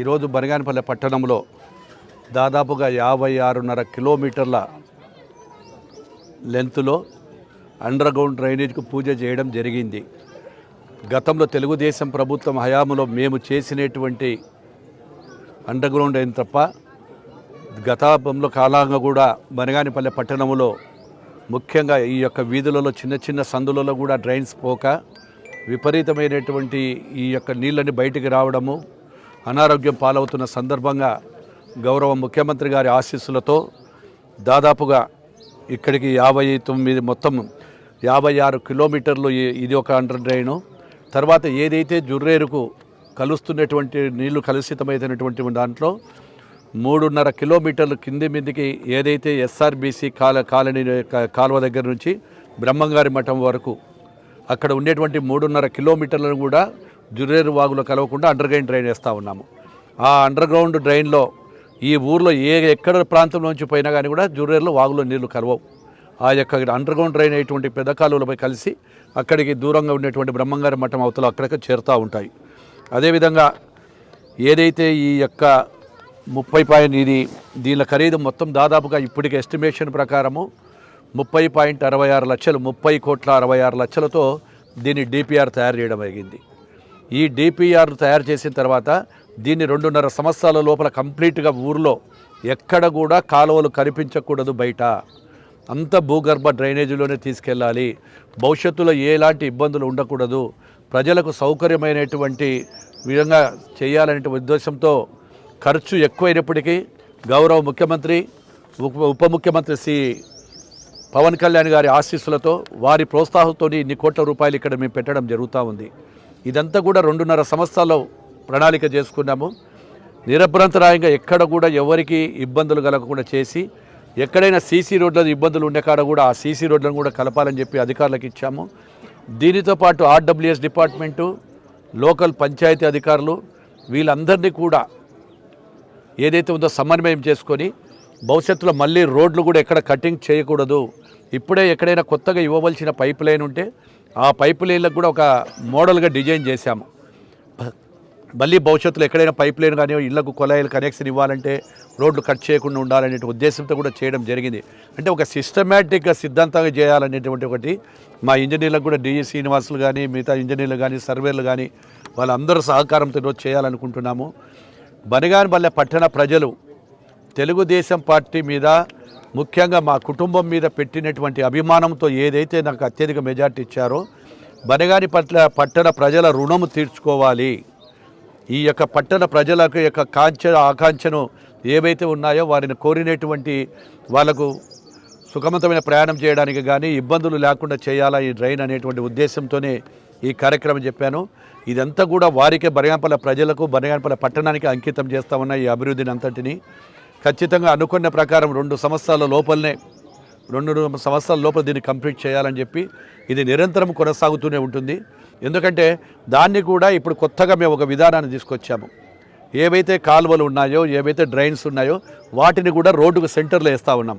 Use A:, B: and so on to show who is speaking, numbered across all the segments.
A: ఈరోజు బనగానపల్లె పట్టణంలో దాదాపుగా యాభై ఆరున్నర కిలోమీటర్ల లెంత్లో అండర్ గ్రౌండ్ డ్రైనేజ్కు పూజ చేయడం జరిగింది. గతంలో తెలుగుదేశం ప్రభుత్వం హయాములో మేము చేసినటువంటి అండర్ గ్రౌండ్ అయిన తప్ప గతాపంలో కాలంగా కూడా బనగానిపల్లె పట్టణంలో ముఖ్యంగా ఈ యొక్క వీధులలో చిన్న చిన్న సందులలో కూడా డ్రైన్స్ పోక విపరీతమైనటువంటి ఈ యొక్క నీళ్ళని బయటికి రావడము అనారోగ్యం పాలవుతున్న సందర్భంగా గౌరవ ముఖ్యమంత్రి గారి ఆశీస్సులతో దాదాపుగా ఇక్కడికి యాభై తొమ్మిది మొత్తం యాభై ఆరు కిలోమీటర్లు ఇది ఒక అండర్ డ్రైను. తర్వాత ఏదైతే జుర్రేరుకు కలుస్తున్నటువంటి నీళ్ళు కలుషితమైనటువంటి దాంట్లో మూడున్నర కిలోమీటర్లు కింది మీదికి ఏదైతే ఎస్ఆర్బీసీ కాల కాలనీ కాలువ దగ్గర నుంచి బ్రహ్మంగారి మఠం వరకు అక్కడ ఉండేటువంటి మూడున్నర కిలోమీటర్లను కూడా జురేరు వాగులో కలవకుండా అండర్ గ్రౌండ్ డ్రైన్ వేస్తూ ఉన్నాము. ఆ అండర్ గ్రౌండ్ డ్రైన్లో ఈ ఊర్లో ఏ ఎక్కడ ప్రాంతం నుంచి పోయినా కానీ కూడా జురేరులో వాగులో నీళ్ళు కలవవు. ఆ యొక్క అండర్ గ్రౌండ్ డ్రైన్ అయినటువంటి పెద్ద కాలువలపై కలిసి అక్కడికి దూరంగా ఉండేటువంటి బ్రహ్మంగారి మఠం అవతల అక్కడికి చేరుతూ ఉంటాయి. అదేవిధంగా ఏదైతే ఈ యొక్క ముప్పై పాయింట్ ఇది దీని ఖరీదు మొత్తం దాదాపుగా ఇప్పటికి ఎస్టిమేషన్ ప్రకారము ముప్పై పాయింట్ అరవై ఆరు లక్షలు ముప్పై కోట్ల అరవై ఆరు లక్షలతో దీన్ని డిపిఆర్ తయారు చేయడం జరిగింది. ఈ డిపిఆర్ తయారు చేసిన తర్వాత దీన్ని రెండున్నర సంవత్సరాల లోపల కంప్లీట్గా ఊర్లో ఎక్కడ కూడా కాలువలు కనిపించకూడదు బయట. అంత భూగర్భ డ్రైనేజీలోనే తీసుకెళ్ళాలి. భవిష్యత్తులో ఎలాంటి ఇబ్బందులు ఉండకూడదు. ప్రజలకు సౌకర్యమైనటువంటి విధంగా చేయాలనే ఉద్దేశంతో ఖర్చు ఎక్కువైనప్పటికీ గౌరవ ముఖ్యమంత్రి ఉప ఉప ముఖ్యమంత్రి శ్రీ పవన్ కళ్యాణ్ గారి ఆశీస్సులతో వారి ప్రోత్సాహంతో ఇన్ని కోట్ల రూపాయలు ఇక్కడ మేము పెట్టడం జరుగుతూ ఉంది. ఇదంతా కూడా రెండున్నర సంవత్సరాల్లో ప్రణాళిక చేసుకున్నాము. నిరభ్రంతరాయంగా ఎక్కడ కూడా ఎవరికి ఇబ్బందులు కలగకుండా చేసి ఎక్కడైనా సీసీ రోడ్ల ఇబ్బందులు ఉండే కాడ కూడా ఆ సీసీ రోడ్లను కూడా కలపాలని చెప్పి అధికారులకు ఇచ్చాము. దీనితో పాటు ఆర్డబ్ల్యూఎస్ డిపార్ట్మెంటు లోకల్ పంచాయతీ అధికారులు వీళ్ళందరినీ కూడా ఏదైతే ఉందో సమన్వయం చేసుకొని భవిష్యత్తులో మళ్ళీ రోడ్లు కూడా ఎక్కడ కటింగ్ చేయకూడదు ఇప్పుడే ఎక్కడైనా కొత్తగా ఇవ్వవలసిన పైప్ లైన్ ఉంటే ఆ పైపు లైన్లకు కూడా ఒక మోడల్గా డిజైన్ చేశాము మళ్ళీ భవిష్యత్తులో ఎక్కడైనా పైప్ లైన్ కానీ ఇళ్ళకు కొలాయిలు కనెక్షన్ ఇవ్వాలంటే రోడ్లు కట్ చేయకుండా ఉండాలనే ఉద్దేశంతో కూడా చేయడం జరిగింది. అంటే ఒక సిస్టమేటిక్గా సిద్ధాంతంగా చేయాలనేటువంటి ఒకటి మా ఇంజనీర్లకు కూడా డిఈ శ్రీనివాసులు కానీ మిగతా ఇంజనీర్లు కానీ సర్వేలు కానీ వాళ్ళందరూ సహకారంతో ఈరోజు చేయాలనుకుంటున్నాము. బనగానపల్లె పట్టణ ప్రజలు తెలుగుదేశం పార్టీ మీద ముఖ్యంగా మా కుటుంబం మీద పెట్టినటువంటి అభిమానంతో ఏదైతే నాకు అత్యధిక మెజార్టీ ఇచ్చారో బనగాని పట్ల పట్టణ ప్రజల రుణము తీర్చుకోవాలి. ఈ యొక్క పట్టణ ప్రజలకు యొక్క కాంక్ష ఆకాంక్షను ఏవైతే ఉన్నాయో వారిని కోరినటువంటి వాళ్ళకు సుఖవంతమైన ప్రయాణం చేయడానికి కానీ ఇబ్బందులు లేకుండా చేయాలా ఈ డ్రైన్ అనేటువంటి ఉద్దేశంతోనే ఈ కార్యక్రమం చెప్పాను. ఇదంతా కూడా వారికే బనగానపల్లె ప్రజలకు బనగానపల్లె పట్టణానికి అంకితం చేస్తామన్న ఈ అభివృద్ధిని అంతటిని ఖచ్చితంగా అనుకున్న ప్రకారం రెండు సంవత్సరాల లోపలనే రెండు సంవత్సరాల లోపల దీన్ని కంప్లీట్ చేయాలని చెప్పి ఇది నిరంతరం కొనసాగుతూనే ఉంటుంది. ఎందుకంటే దాన్ని కూడా ఇప్పుడు కొత్తగా మేము ఒక విధానాన్ని తీసుకొచ్చాము. ఏవైతే కాలువలు ఉన్నాయో ఏవైతే డ్రైన్స్ ఉన్నాయో వాటిని కూడా రోడ్డుకు సెంటర్లో వేస్తూ ఉన్నాం.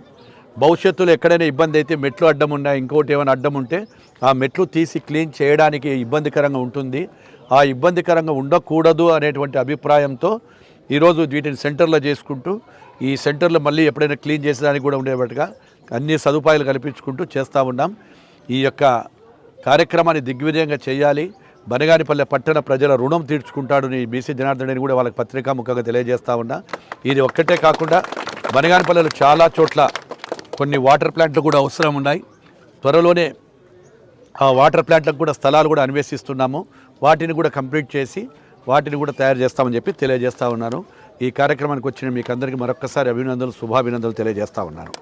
A: భవిష్యత్తులో ఎక్కడైనా ఇబ్బంది అయితే మెట్లు అడ్డం ఉన్నాయి ఇంకోటి ఏమైనా అడ్డం ఉంటే ఆ మెట్లు తీసి క్లీన్ చేయడానికి ఇబ్బందికరంగా ఉంటుంది. ఆ ఇబ్బందికరంగా ఉండకూడదు అనేటువంటి అభిప్రాయంతో ఈరోజు వీటిని సెంటర్లో చేసుకుంటూ ఈ సెంటర్లో మళ్ళీ ఎప్పుడైనా క్లీన్ చేసేదానికి కూడా ఉండేటట్టుగా అన్ని సదుపాయాలు కల్పించుకుంటూ చేస్తూ ఉన్నాం. ఈ యొక్క కార్యక్రమాన్ని దిగ్విజయంగా చేయాలి. బనగానిపల్లె పట్టణ ప్రజల రుణం తీర్చుకుంటాడు నీ బీసీ జనార్దన్ అని కూడా వాళ్ళకి పత్రికాముఖంగా తెలియజేస్తూ ఉన్నా. ఇది ఒక్కటే కాకుండా బనగానిపల్లెలో చాలా చోట్ల కొన్ని వాటర్ ప్లాంట్లు కూడా అవసరం ఉన్నాయి. త్వరలోనే ఆ వాటర్ ప్లాంట్లకు కూడా స్థలాలు కూడా అన్వేషిస్తున్నాము. వాటిని కూడా కంప్లీట్ చేసి వాటిని కూడా తయారు చేస్తామని చెప్పి తెలియజేస్తూ ఉన్నాను. ఈ కార్యక్రమానికి వచ్చిన మీకు అందరికీ మరొక్కసారి అభినందనలు శుభాభినందనలు తెలియజేస్తా ఉన్నాను.